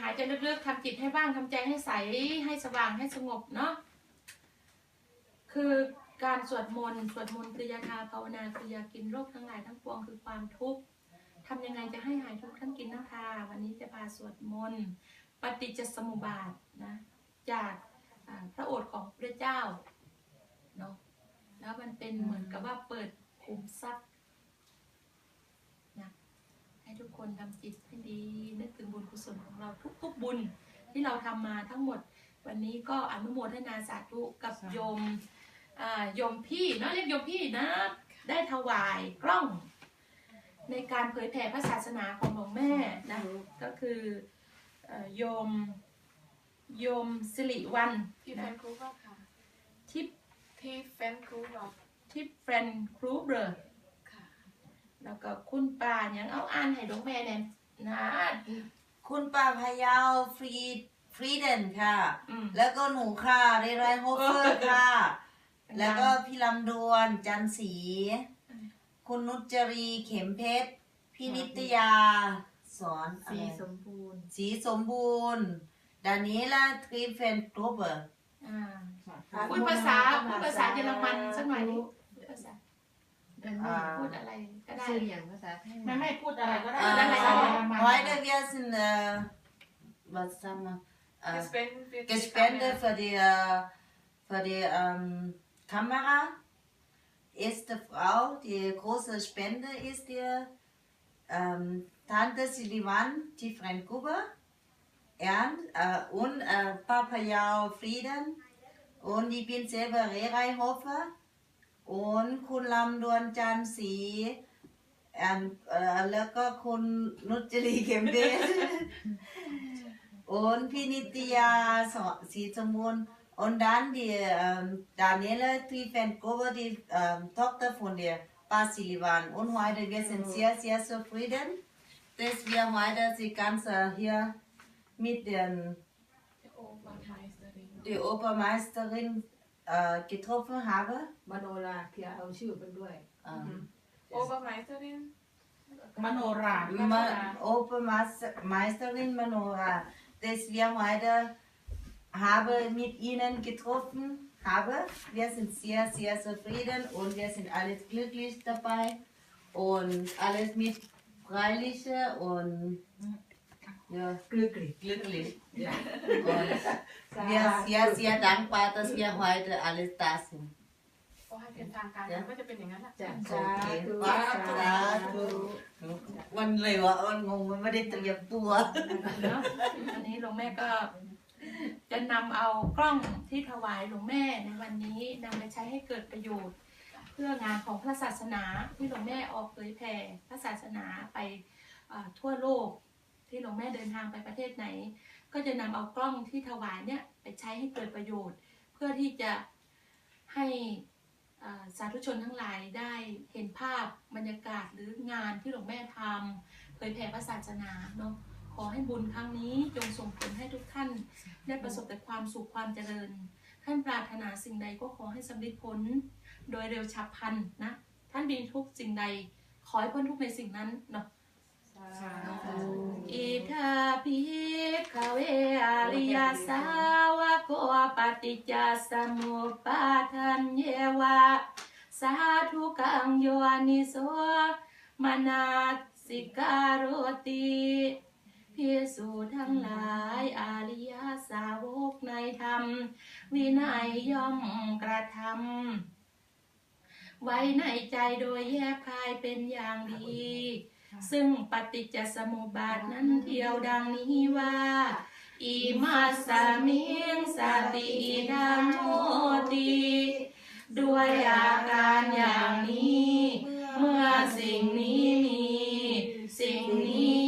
หายใจลึกๆทำจิตให้ว่างทำใจให้ใสให้สว่างให้สงบเนาะคือการสวดมนต์สวดมนต์คือยาทาภาวนาคือยากินโรคทั้งหลายทั้งปวงคือความทุกข์ทำยังไงจะให้หายทุกข์ท่านกินนาทาวันนี้จะพาสวดมนต์ปฏิจจสมุปบาทนะจากพระโอษฐ์ของพระเจ้าเนาะแล้วมันเป็นเหมือนกับว่าเปิดขุมทรัพย์นะให้ทุก คนทำจิตให้ดีนึกถึงบุญกุศลของเราทุกๆบุญที่เราทำมาทั้งหมด วันนี้ก็อนุโมทนาสาธุกับโยมอ่าโยมพี่เนาะเรียกโยมพี่นะ ได้ถวายกล้อง ในการเผยแผ่พระศาสนาของหลวงแม่นะก็คือเอ่อโยมโยมสิริวันที่แฟนครูว่าค่ะทิพที่แฟนครูบอกทิพเฟรนครูเบอร์ค่ะ แล้วก็คุณป้ายังเอาอ่านให้หลวงแม่เนี่ยนะคุณป้าพะเยาวฟรีฟรีเดนค่ะ อืม แล้วก็หนูค่ะเรไรโฮเฟอร์ค่ะเป็นไงแล้วก็พี่ลำดวนจันสี คุณนุจรีเข็มเพชร พี่นิตยา สอนอะสีไรสมบูรณ์ สีสมบูรณ์ดานิลาทรีเฟนโตเบอร์ อ่า พูดภาษาพูดภาษาเยอรมันสักหน่อยดิพูดภาษา อ่า พูดอะไรก็ได้ ชื่ออย่างภาษาไทย ไม่ไม่พูดอะไรก็ได้ อ่า ได้ไหม Heute wir sind, äh, was sagen wir, äh, Gespenden wird Gespende für die, äh, für die ähm, Kamera. Erste Frau, die große Spende ist die ähm, Tante Silivan, die Frank Gruber, Ernst äh, und äh, Papa Yao Frieden und ich bin selber Reraihofer und Kun Lam Duan Chan Si แอนเอ่อแล้วก็คุณนุจรีเข็มเบส โอนพี่นิตยาสอสีสมุนโอนดันดีเอ่อดานิเอลทีแฟนโกเวอร์ดีเอ่อ Tochter von der Basilivan und heute wir sind sehr sehr zufrieden dass wir heute die ganze hier mit den โอ้บางไทยสตรี die Obermeisterin äh, getroffen haben มโนราเพียเอาชื่อไปด้วย ähm, โอ้บางไทยสตรีมโนรา Ma Obermeisterin Manora, dass wir heute habe mit Ihnen getroffen habe. Wir sind sehr, sehr zufrieden und wir sind alles glücklich dabei und alles mit Freiliche und ja, กลึกกลิ glücklich. Und wir sind sehr, sehr dankbar, dass wir heute alles da sind. ก็ให้เป็นทางการก็จะเป็นอย่างนั้นแหละจากโอสาเคธุสาธุวันเลยวะวันงงมันไม่ได้เตรียมตัวเนาะวันนี้หลวงแม่ก็จะนำเอากล้องที่ถวายหลวงแม่ในวันนี้นำไปใช้ให้เกิดประโยชน์ เพื่องานของพระศาสนาที่หลวงแม่ออกเผยแผ่พระศาสนาไปอ่าทั่วโลก ที่หลวงแม่เดินทางไปประเทศไหน ก็จะนำเอากล้องที่ถวายเนี่ยไปใช้ให้เกิดประโยชน์ เพื่อที่จะให้สาธุชนทั้งหลายได้เห็นภาพบรรยากาศหรืองานที่หลวงแม่ทำเผยแผ่พระศาสนาเนาะขอให้บุญครั้งนี้จงส่งผลให้ทุกท่าน ได้ประสบแต่ความสุขความเจริญ ท่านปรารถนาสิ่งใดก็ขอให้สำเร็จผล โดยเร็วฉับพลันนะ ท่านมีทุกสิ่งใด ขอให้พ้นทุกในสิ่งนั้นเนาะ อิทาภิขเวอริยสาวะโกปฏิจจสมุปปาทันเยวะ สาธุกังโยนิโสมนาสิการโรติพิสูทั้งหลายอริยสาวกในธรรม วินัยย่อมกระทำไว้ในใจโดยแยบคายเป็นอย่างดี ซึ่งปฏิจจสมุปบาทนั้นเที่ยวดังนี้ว่าอิมาสมิงสติธรรมโมติด้วยอาการอย่างนี้ เมื่อสิ่งนี้มี สิ่งนี้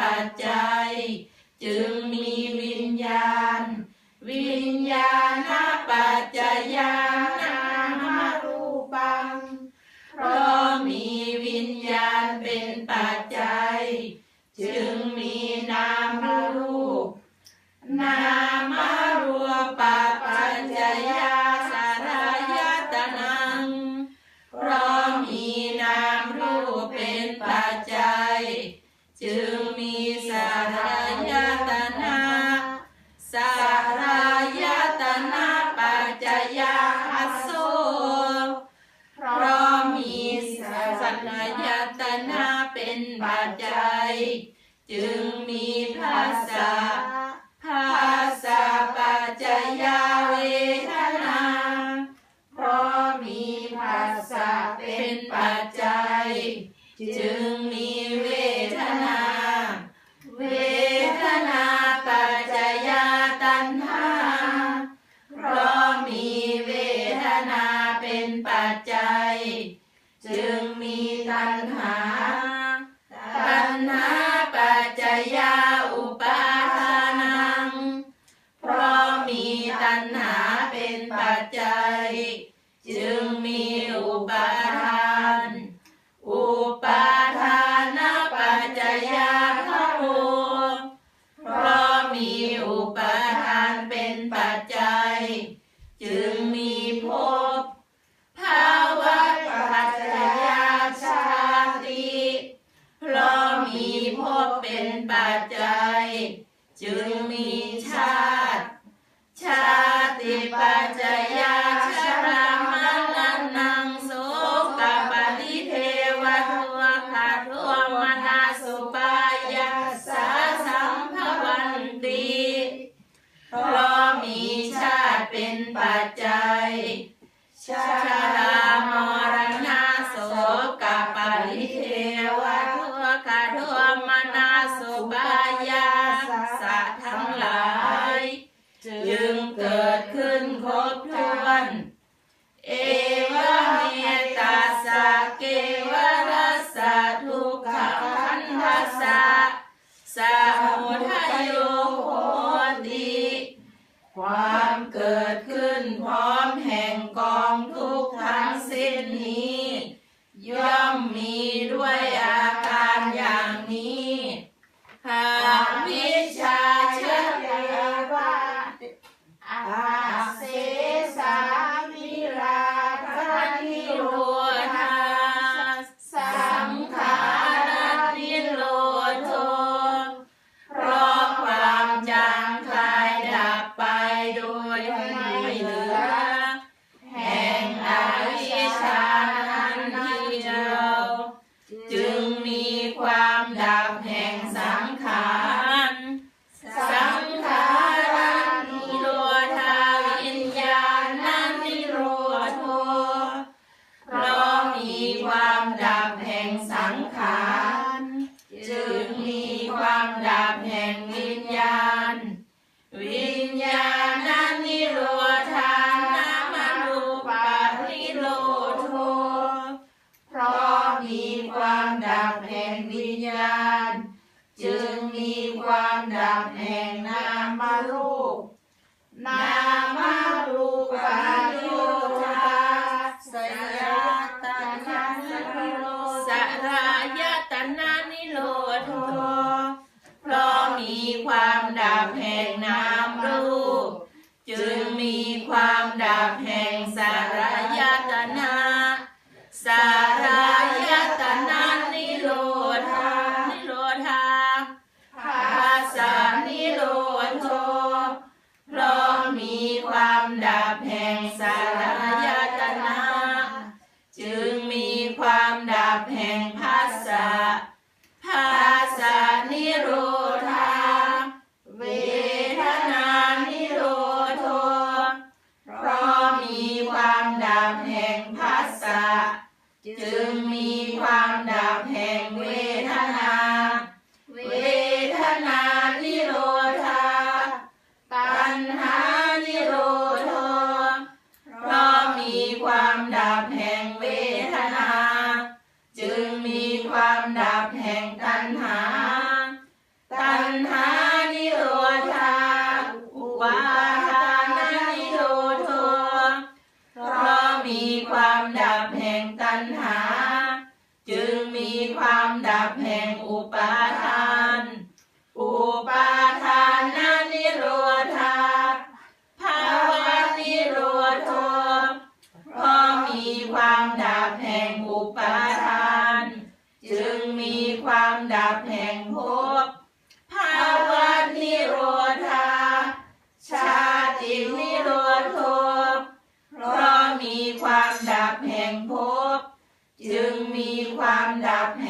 ปัจจัย จึงมีวิญญาณ วิญญาณ Tchau. come down ดับแห่งตัณห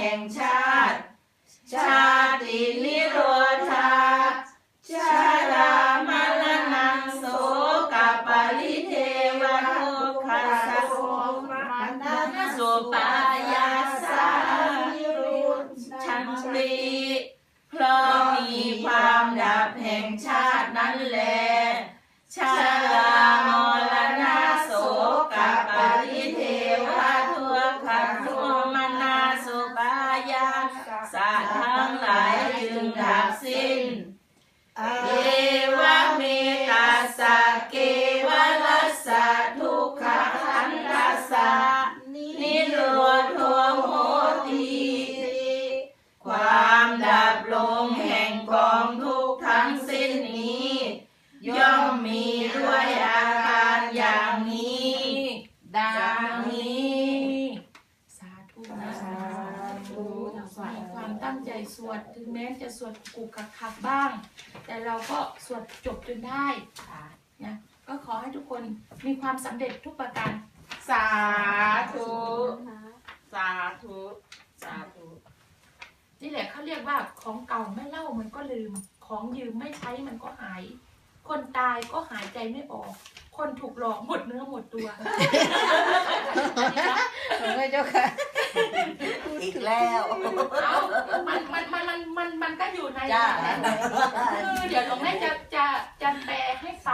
แห่งชาติ ชาตินิโรธา ชารามรณังโสกปริเทวโนคาสสโสมันตโสปายาสานิรุชันติเพราะมีความดับแห่งชาตินั้นแล ถึงแม้จะสวดกุกกักขักบ้าง แต่เราก็สวดจบจนได้นะก็ขอให้ทุกคนมีความสำเร็จทุกประการ สาธุ สาธุ สาธุ นี่แหละเขาเรียกว่าของเก่าไม่เล่ามันก็ลืม ของยืมไม่ใช้มันก็หาย คนตายก็หายใจไม่ออก คนถูกหลอกหมดเนื้อหมดตัวผมก็เจ้าค่ะ อีกแล้ว เอามันมันมันมันมันมันก็อยู่ในจ้าคือเดี๋ยวหลวงแม่จะจะจะแปลให้ฟัง